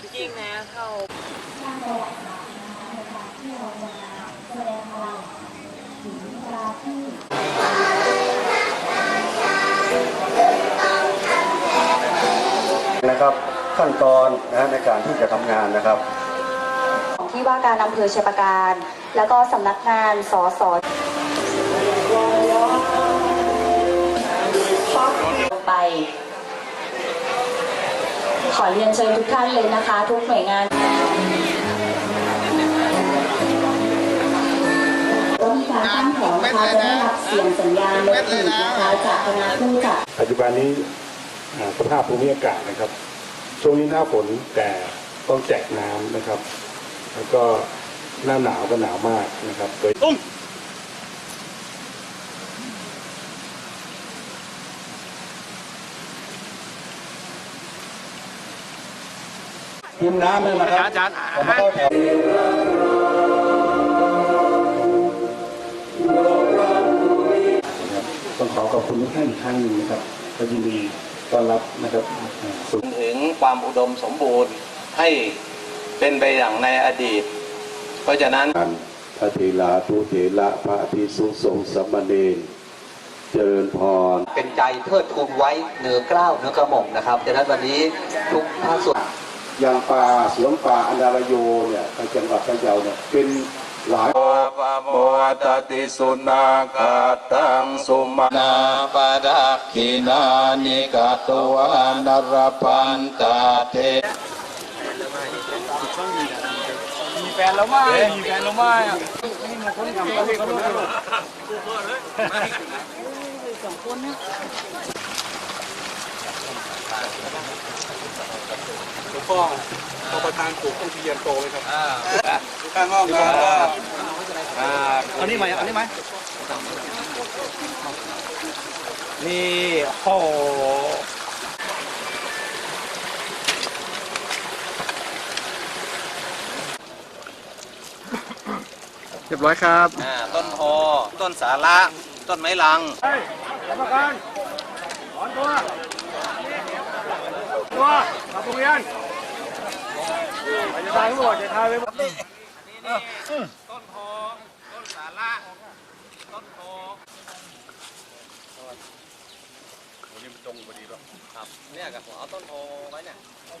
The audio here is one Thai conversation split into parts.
ไม่จริงนะเขาสร้างประวัติศาสตร์นะคะในการที่เราจะมาแสดงพลังถึงเวลาที่นะครับขั้นตอนนะในการที่จะทำงานนะครับ ของที่ว่าการอำเภอเชัยปราการ แล้วก็สำนักงานสสไป ขอเรียนเชิญทุกท่านเลยนะคะ ทุกหน่วยงานก็มีการตั้งแถวนะคะจะได้รับเสียงสัญญาณรถอีนะคะจากคณะผู้จัดปัจจุบันนี้สภาพภูมิอากาศนะครับ ช่วงนี้หน้าฝนแต่ต้องแจกน้ำนะครับ แล้วก็หน้าหนาวก็หนาวมากนะครับโดย ทีมน้ำเลยนะครับอาจารย์เข้าแถวต้องขอขอบคุณทุกท่านอีกครั้งหนึ่งนะครับก็ยินดีต้อนรับนะครับอ่าสู่ถึงความอุดมสมบูรณ์ให้เป็นไปอย่างในอดีต เพราะฉะนั้นการพระเทลาทุเถระพระภิกษุสงฆ์สามเณรเจริญพร เป็นใจเทิดทูนไว้เหนือเกล้าวเหนือกระหม่อมนะครับดังนั้นวันนี้ทุกภาคส่วน อย่างป่าสวนป่าอันดาลโยเนี่ยในจังหวัดพะเยาเนี่ยเป็นหลายโมตติสุนาคาตังสุมานาปะดักขินานิกาตวานรพันตาเทมีแฟนแล้วไม่มีแฟนแล้วไม่อะนี่มันคนทำเขาเขารู้ หลวงพ่อพอประธานปลูกต้องเทียนโตเลยครับข้างห้องก็เอานี่ไหมเอานี่ไหมนี่โอ้เรียบร้อยครับอ่าต้นโพต้นสาระ ต้นไม้ลังกรรมการถอนตัว ตัวกลับโรงเรียนไปจะทายไม่หมดจะทายไปหมดต้นโพต้นสาระต้นโพวันนี้มันตรงพอดีป่ะครับเนี่ยกับผมเอาต้นโพไว้เนี่ยคน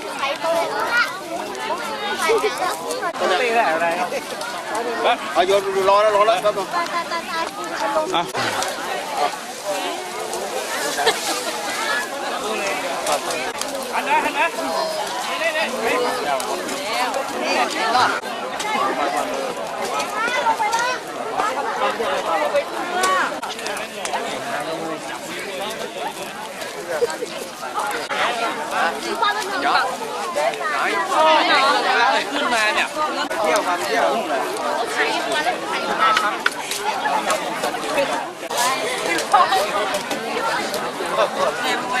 ตีได้อะไรครับเอาโยนดูรอแล้วรอแล้วครับตาตาตาตาหันนะหันนะนี่นี่นี่ ขึ้นมาเนี่ยเที่ยวครับเที่ยวไปนะลูก